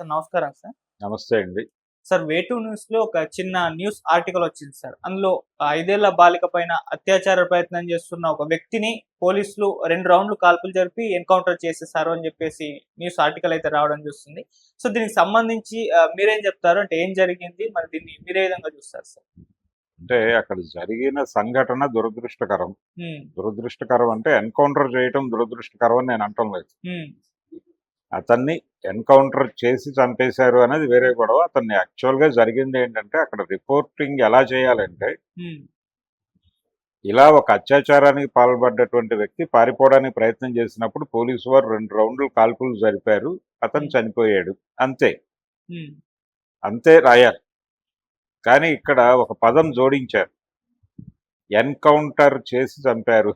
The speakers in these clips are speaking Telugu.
సార్ నమస్కారం సార్. నమస్తే అండి. సార్ వేటు న్యూస్లో ఒక చిన్న న్యూస్ ఆర్టికల్ వచ్చింది సార్. అందులో ఐదేళ్ళ బాలిక పైన అత్యాచార ప్రయత్నం చేస్తున్న ఒక వ్యక్తిని పోలీసులు రెండు రౌండ్లు కాల్పులు జరిపి ఎన్కౌంటర్ చేసేసారు అని చెప్పేసి న్యూస్ ఆర్టికల్ అయితే రావడం చూస్తుంది. సో దీనికి సంబంధించి మీరేం చెప్తారు? అంటే ఏం జరిగింది? మరి దీన్ని మీరే విధంగా చూస్తారు సార్? అంటే అక్కడ జరిగిన సంఘటన దురదృష్టకరం. దురదృష్టకరం అంటే ఎన్కౌంటర్ చేయటం దురదృష్టకరం అని నేను అంటం లేదు. అతన్ని ఎన్కౌంటర్ చేసి చంపేశారు అనేది వేరే గొడవ. అతన్ని యాక్చువల్గా జరిగింది ఏంటంటే అక్కడ రిపోర్టింగ్ ఎలా చేయాలంటే ఇలా ఒక అత్యాచారానికి పాల్పడ్డటువంటి వ్యక్తి పారిపోవడానికి ప్రయత్నం చేసినప్పుడు పోలీసు వారు రెండు రౌండ్లు కాల్పులు జరిపారు. అతను చనిపోయాడు. అంతే. అంతే రాయాలి. కానీ ఇక్కడ ఒక పదం జోడించారు. ఎన్కౌంటర్ చేసి చంపారు.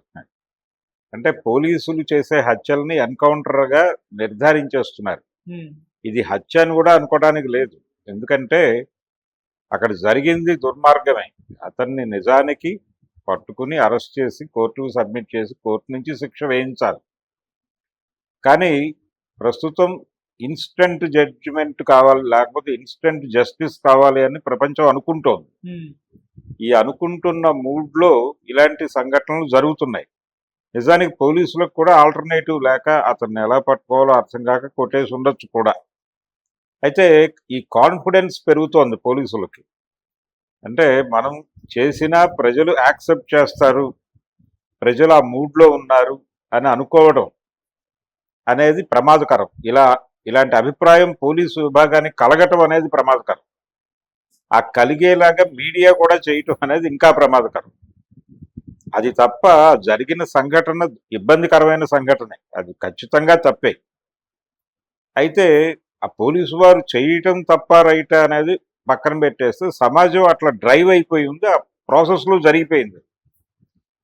అంటే పోలీసులు చేసే హత్యల్ని ఎన్కౌంటర్గా నిర్ధారించేస్తున్నారు. ఇది హత్య అని కూడా అనుకోవడానికి లేదు. ఎందుకంటే అక్కడ జరిగింది దుర్మార్గమే. అతన్ని నిజానికి పట్టుకుని అరెస్ట్ చేసి కోర్టుకు సబ్మిట్ చేసి కోర్టు నుంచి శిక్ష వేయించాలి. కానీ ప్రస్తుతం ఇన్స్టెంట్ జడ్జిమెంట్ కావాలి లేకపోతే ఇన్స్టెంట్ జస్టిస్ కావాలి అని ప్రపంచం అనుకుంటోంది. ఈ అనుకుంటున్న మూడ్లో ఇలాంటి సంఘటనలు జరుగుతున్నాయి. నిజానికి పోలీసులకు కూడా ఆల్టర్నేటివ్ లేక అతన్ని ఎలా పట్టుకోవాలో అర్థం కాక కొట్టేసి ఉండొచ్చు కూడా. అయితే ఈ కాన్ఫిడెన్స్ పెరుగుతోంది పోలీసులకి. అంటే మనం చేసినా ప్రజలు యాక్సెప్ట్ చేస్తారు. ప్రజలు ఆ మూడ్లో ఉన్నారు అని అనుకోవడం అనేది ప్రమాదకరం. ఇలా ఇలాంటి అభిప్రాయం పోలీసు విభాగానికి కలగటం అనేది ప్రమాదకరం. ఆ కలిగేలాగా మీడియా కూడా చేయటం అనేది ఇంకా ప్రమాదకరం. అది తప్ప జరిగిన సంఘటన ఇబ్బందికరమైన సంఘటనే. అది ఖచ్చితంగా తప్పే. అయితే ఆ పోలీసు వారు చేయటం తప్ప రైట్ అనేది పక్కన పెట్టేస్తే సమాజం అట్లా డ్రైవ్ అయిపోయి ఉంది ఆ ప్రాసెస్లో జరిగిపోయింది.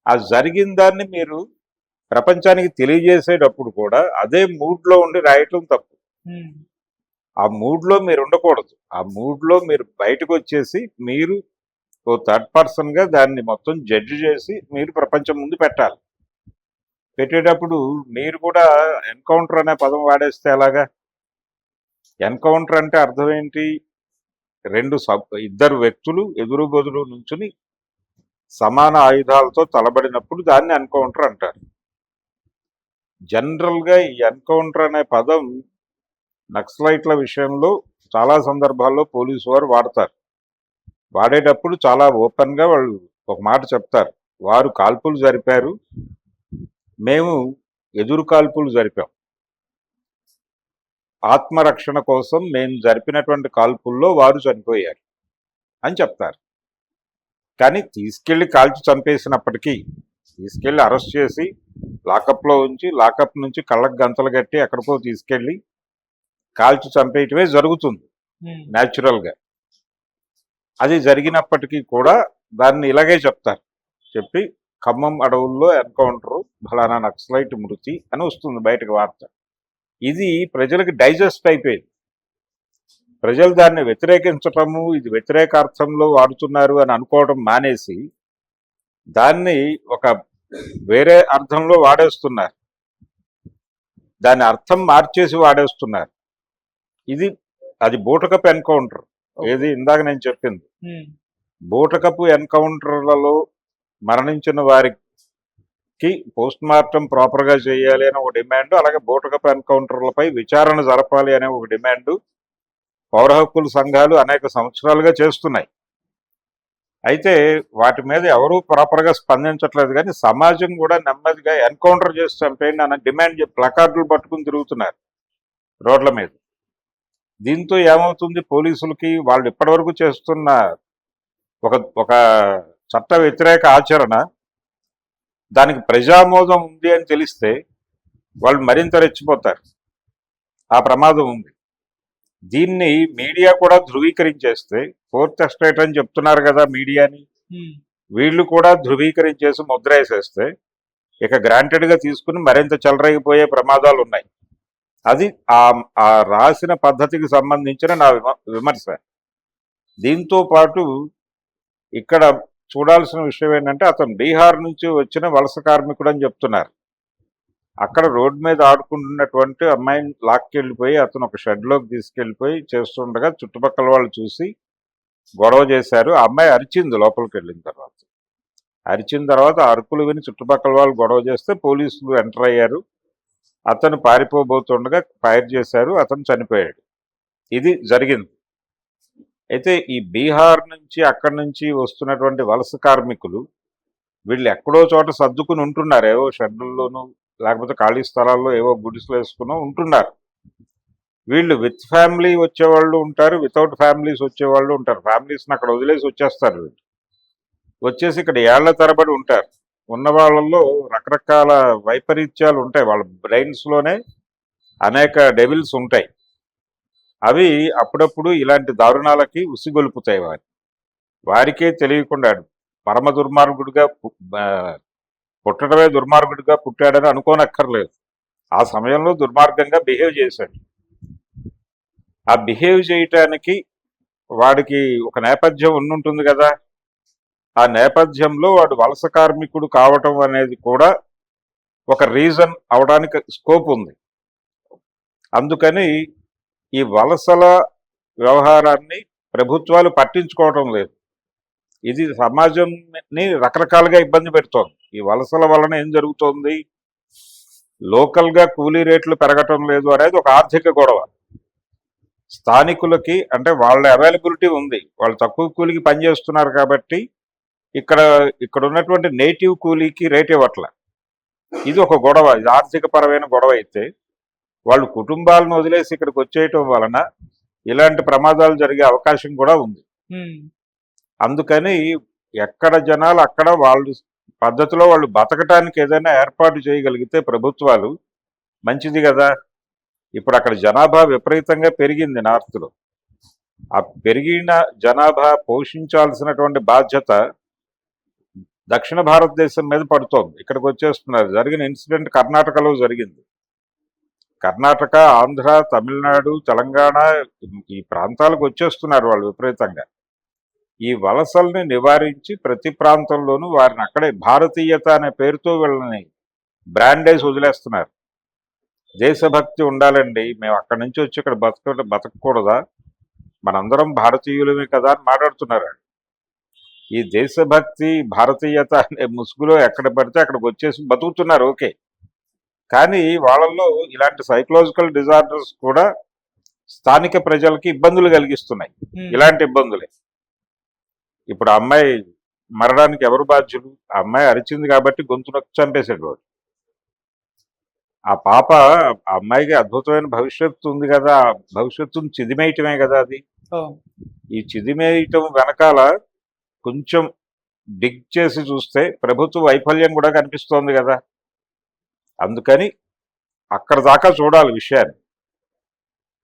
ఆ జరిగిన దాన్ని మీరు ప్రపంచానికి తెలియజేసేటప్పుడు కూడా అదే మూడ్లో ఉండి రాయటం తప్పు. ఆ మూడ్లో మీరు ఉండకూడదు. ఆ మూడ్లో మీరు బయటకు వచ్చేసి మీరు ఓ థర్డ్ పర్సన్గా దాన్ని మొత్తం జడ్జి చేసి మీరు ప్రపంచం ముందు పెట్టాలి. పెట్టేటప్పుడు మీరు కూడా ఎన్కౌంటర్ అనే పదం వాడేస్తే ఎలాగా? ఎన్కౌంటర్ అంటే అర్థం ఏంటి? రెండు సబ్ ఇద్దరు వ్యక్తులు ఎదురు బదులు నుంచుని సమాన ఆయుధాలతో తలబడినప్పుడు దాన్ని ఎన్కౌంటర్ అంటారు. జనరల్గా ఈ ఎన్కౌంటర్ అనే పదం నక్సలైట్ల విషయంలో చాలా సందర్భాల్లో పోలీసు వారు వాడతారు. వాడేటప్పుడు చాలా ఓపెన్గా వాళ్ళు ఒక మాట చెప్తారు. వారు కాల్పులు జరిపారు. మేము ఎదురు కాల్పులు జరిపాం. ఆత్మరక్షణ కోసం మేము జరిపినటువంటి కాల్పుల్లో వారు చనిపోయారు. అని చెప్తారు. కానీ తీసుకెళ్ళి కాల్చి చంపేసినప్పటికీ తీసుకెళ్ళి అరెస్ట్ చేసి లాకప్లో ఉంచి లాకప్ నుంచి కళ్ళకు గంతలు కట్టి ఎక్కడికో తీసుకెళ్ళి కాల్చి చంపేయటమే జరుగుతుంది. న్యాచురల్గా. అది జరిగినప్పటికీ కూడా దాన్ని ఇలాగే చెప్తారు. చెప్పి ఖమ్మం అడవుల్లో ఎన్కౌంటరు ఫలానా నక్సలైట్ మృతి అని వస్తుంది బయటకు వార్త. ఇది ప్రజలకు డైజెస్ట్ అయిపోయింది. ప్రజలు దాన్ని వ్యతిరేకించటము ఇది వ్యతిరేక అర్థంలో వాడుతున్నారు అని అనుకోవడం మానేసి దాన్ని ఒక వేరే అర్థంలో వాడేస్తున్నారు. దాని అర్థం మార్చేసి వాడేస్తున్నారు. ఇది అది బూటకపు ఎన్కౌంటర్. ఏది ఇందాక నేను చెప్పింది. బూటకపు ఎన్కౌంటర్లలో మరణించిన వారికి పోస్ట్ మార్టం ప్రాపర్గా చేయాలి అనే ఒక డిమాండ్ అలాగే బూటకపు ఎన్కౌంటర్లపై విచారణ జరపాలి అనే ఒక డిమాండ్ పౌర హక్కుల సంఘాలు అనేక సంవత్సరాలుగా చేస్తున్నాయి. అయితే వాటి మీద ఎవరూ ప్రాపర్గా స్పందించట్లేదు కానీ సమాజం కూడా నెమ్మదిగా ఎన్కౌంటర్ చేసి చంపేయండి అన్న డిమాండ్ ప్లకార్డులు పట్టుకుని తిరుగుతున్నారు రోడ్ల మీద. దీంతో ఏమవుతుంది? పోలీసులకి వాళ్ళు ఇప్పటివరకు చేస్తున్న ఒక ఒక చట్ట వ్యతిరేక ఆచరణ దానికి ప్రజామోదం ఉంది అని తెలిస్తే వాళ్ళు మరింత రెచ్చిపోతారు. ఆ ప్రమాదం ఉంది. దీన్ని మీడియా కూడా ధృవీకరించేస్తే ఫోర్త్ ఎస్టేట్ అని చెప్తున్నారు కదా మీడియాని వీళ్ళు కూడా ధృవీకరించేసి ముద్ర వేసేస్తే ఇక గ్రాంటెడ్గా తీసుకుని మరింత చెలరేగిపోయే ప్రమాదాలు ఉన్నాయి అది ఆ ఆ రాసిన పద్ధతికి సంబంధించిన నా విమ విమర్శ. దీంతో పాటు ఇక్కడ చూడాల్సిన విషయం ఏంటంటే అతను బీహార్ నుంచి వచ్చిన వలస కార్మికుడు అని చెప్తున్నారు. అక్కడ రోడ్డు మీద ఆడుకుంటున్నటువంటి అమ్మాయిని లాక్కెళ్ళిపోయి అతను ఒక షెడ్లోకి తీసుకెళ్ళిపోయి చేస్తుండగా చుట్టుపక్కల వాళ్ళు చూసి గొడవ చేశారు. అమ్మాయి అరిచింది లోపలికి వెళ్ళిన తర్వాత. అరిచిన తర్వాత అరుకులు విని చుట్టుపక్కల వాళ్ళు గొడవ చేస్తే పోలీసులు ఎంటర్ అయ్యారు. అతను పారిపోబోతుండగా ఫైర్ చేశారు అతను చనిపోయాడు. ఇది జరిగింది. అయితే ఈ బీహార్ నుంచి అక్కడి నుంచి వస్తున్నటువంటి వలస కార్మికులు వీళ్ళు ఎక్కడో చోట సర్దుకుని ఉంటున్నారు. ఏవో షెడ్లలోనూ లేకపోతే ఖాళీ స్థలాల్లో ఏవో గుడిసెలు వేసుకునో ఉంటున్నారు. వీళ్ళు విత్ ఫ్యామిలీ వచ్చేవాళ్ళు ఉంటారు వితౌట్ ఫ్యామిలీస్ వచ్చేవాళ్ళు ఉంటారు. ఫ్యామిలీస్ని అక్కడ వదిలేసి వచ్చేస్తారు వీళ్ళు. వచ్చేసి ఇక్కడ ఏళ్ళ తరబడి ఉంటారు. ఉన్న వాళ్ళల్లో రకరకాల వైపరీత్యాలు ఉంటాయి. వాళ్ళ బ్రెయిన్స్లోనే అనేక డెవిల్స్ ఉంటాయి. అవి అప్పుడప్పుడు ఇలాంటి దారుణాలకి ఉసిగొలుపుతాయి వారి. వారికే తెలియకుండా పరమ దుర్మార్గుడిగా పుట్టడమే దుర్మార్గుడిగా పుట్టాడని అనుకోనక్కర్లేదు. ఆ సమయంలో దుర్మార్గంగా బిహేవ్ చేశాడు. ఆ బిహేవ్ చేయటానికి వాడికి ఒక నేపథ్యం ఉండుంటుంది కదా. ఆ నేపథ్యంలో వాడు వలస కార్మికుడు కావటం అనేది కూడా ఒక రీజన్ అవడానికి స్కోప్ ఉంది. అందుకని ఈ వలసల వ్యవహారాన్ని ప్రభుత్వాలు పట్టించుకోవటం లేదు. ఇది సమాజంని రకరకాలుగా ఇబ్బంది పెడుతోంది. ఈ వలసల వలన ఏం జరుగుతోంది? లోకల్గా కూలీ రేట్లు పెరగటం లేదు అనేది ఒక ఆర్థిక గొడవ. స్థానికులకి అంటే వాళ్ళ అవైలబిలిటీ ఉంది. వాళ్ళు తక్కువ కూలికి పనిచేస్తున్నారు కాబట్టి ఇక్కడ ఇక్కడ ఉన్నటువంటి నేటివ్ కూలీకి రేట్ ఇవ్వట్ల. ఇది ఒక గొడవ ఇది ఆర్థిక పరమైన గొడవ అయితే వాళ్ళు కుటుంబాలను వదిలేసి ఇక్కడికి వచ్చేయటం వలన ఇలాంటి ప్రమాదాలు జరిగే అవకాశం కూడా ఉంది. అందుకని ఎక్కడ జనాలు అక్కడ వాళ్ళు పద్ధతిలో వాళ్ళు బతకటానికి ఏదైనా ఏర్పాటు చేయగలిగితే ప్రభుత్వాలు మంచిది కదా. ఇప్పుడు అక్కడ జనాభా విపరీతంగా పెరిగింది నార్త్లో. ఆ పెరిగిన జనాభా పోషించాల్సినటువంటి బాధ్యత దక్షిణ భారతదేశం మీద పడుతోంది. ఇక్కడికి వచ్చేస్తున్నారు. జరిగిన ఇన్సిడెంట్ కర్ణాటకలో జరిగింది. కర్ణాటక ఆంధ్ర తమిళనాడు తెలంగాణ ఈ ప్రాంతాలకు వచ్చేస్తున్నారు వాళ్ళు విపరీతంగా. ఈ వలసల్ని నివారించి ప్రతి ప్రాంతంలోనూ వారిని అక్కడే భారతీయత అనే పేరుతో వీళ్ళని బ్రాండేజ్ వదిలేస్తున్నారు. దేశభక్తి ఉండాలండి. మేము అక్కడి నుంచి వచ్చి ఇక్కడ బతక బతకకూడదా? మనందరం భారతీయులమే కదా అని మాట్లాడుతున్నారు ఈ దేశభక్తి భారతీయత అనే ముసుగులో ఎక్కడ పడితే అక్కడికి వచ్చేసి బతుకుతున్నారు ఓకే. కానీ వాళ్ళల్లో ఇలాంటి సైకలాజికల్ డిజార్డర్స్ కూడా స్థానిక ప్రజలకి ఇబ్బందులు కలిగిస్తున్నాయి. ఇలాంటి ఇబ్బందులే. ఇప్పుడు అమ్మాయి మరణానికి ఎవరు బాధ్యులు? ఆ అమ్మాయి అరిచింది కాబట్టి గొంతు నొక్కి చంపేశాడు వాడు. ఆ పాప అమ్మాయికి అద్భుతమైన భవిష్యత్తు ఉంది కదా భవిష్యత్తును చిదిమేయటమే కదా అది. ఈ చిదిమేయటం వెనకాల కొంచెం డిగ్ చేసి చూస్తే ప్రభుత్వ వైఫల్యం కూడా కనిపిస్తోంది కదా. అందుకని అక్కడ దాకా చూడాలి విషయాన్ని.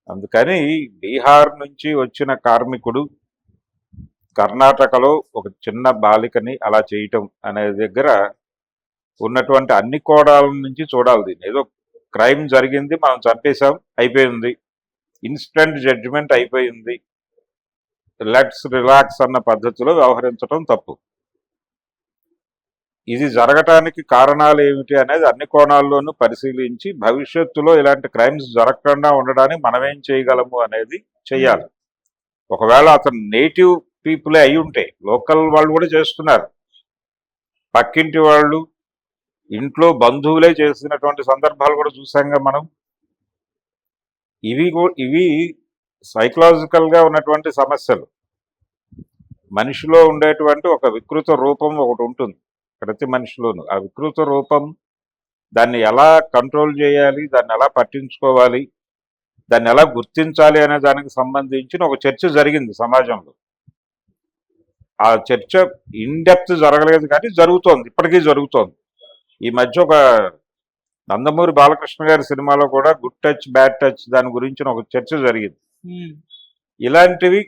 అందుకని బీహార్ నుంచి వచ్చిన కార్మికుడు కర్ణాటకలో ఒక చిన్న బాలికని అలా చేయటం అనే దగ్గర ఉన్నటువంటి అన్ని కోణాల నుంచి చూడాలి దీన్ని. ఏదో క్రైమ్ జరిగింది మనం చంపేశాం అయిపోయింది. ఇన్స్టెంట్ జడ్జిమెంట్ అయిపోయింది. లెట్స్ రిలాక్స్ అన్న పద్ధతిలో వ్యవహరించడం తప్పు. ఇది జరగటానికి కారణాలు ఏమిటి అనేది అన్ని కోణాల్లోనూ పరిశీలించి భవిష్యత్తులో ఇలాంటి క్రైమ్స్ జరగకుండా ఉండడానికి మనం ఏం చేయగలము అనేది చెయ్యాలి ఒకవేళ అతను నేటివ్ పీపులే అయి ఉంటే లోకల్ వాళ్ళు కూడా చేస్తున్నారు. పక్కింటి వాళ్ళు ఇంట్లో బంధువులే చేసినటువంటి సందర్భాలు కూడా చూసాంగా మనం. ఇవి ఇవి సైకలాజికల్గా ఉన్నటువంటి సమస్యలు. మనిషిలో ఉండేటువంటి ఒక వికృత రూపం ఒకటి ఉంటుంది ప్రతి మనిషిలోను. ఆ వికృత రూపం దాన్ని ఎలా కంట్రోల్ చేయాలి దాన్ని ఎలా పట్టించుకోవాలి దాన్ని ఎలా గుర్తించాలి అనే దానికి సంబంధించిన ఒక చర్చ జరిగింది సమాజంలో. ఆ చర్చ ఇన్డెప్త్ జరగలేదు కానీ జరుగుతోంది ఇప్పటికీ జరుగుతోంది. ఈ మధ్య ఒక నందమూరి బాలకృష్ణ గారి సినిమాలో కూడా గుడ్ టచ్ బ్యాడ్ టచ్ దాని గురించిన ఒక చర్చ జరిగింది. ఇలాంటివి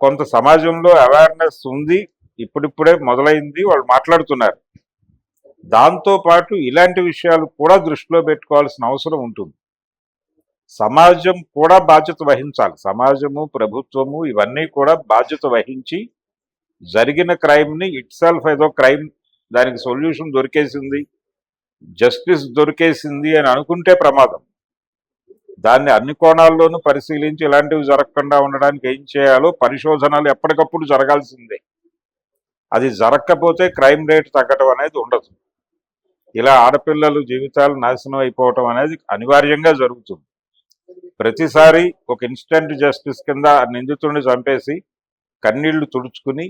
కొంత సమాజంలో అవేర్నెస్ ఉంది ఇప్పుడిప్పుడే మొదలైంది వాళ్ళు మాట్లాడుతున్నారు. దాంతో పాటు ఇలాంటి విషయాలు కూడా దృష్టిలో పెట్టుకోవాల్సిన అవసరం ఉంటుంది. సమాజం కూడా బాధ్యత వహించాలి. సమాజము ప్రభుత్వము ఇవన్నీ కూడా బాధ్యత వహించి జరిగిన క్రైమ్ని ఇట్ సెల్ఫ్ ఏదో క్రైమ్ దానికి సొల్యూషన్ దొరికేసింది జస్టిస్ దొరికేసింది అని అనుకుంటే ప్రమాదం. దాన్ని అన్ని కోణాల్లోనూ పరిశీలించి ఇలాంటివి జరగకుండా ఉండడానికి ఏం చేయాలో పరిశోధనలు ఎప్పటికప్పుడు జరగాల్సిందే. అది జరగకపోతే క్రైమ్ రేట్ తగ్గడం అనేది ఉండదు. ఇలా ఆడపిల్లలు జీవితాలు నాశనం అయిపోవటం అనేది అనివార్యంగా జరుగుతుంది. ప్రతిసారి ఒక ఇన్స్టెంట్ జస్టిస్ కింద ఆ నిందితుడిని చంపేసి కన్నీళ్ళు తుడుచుకుని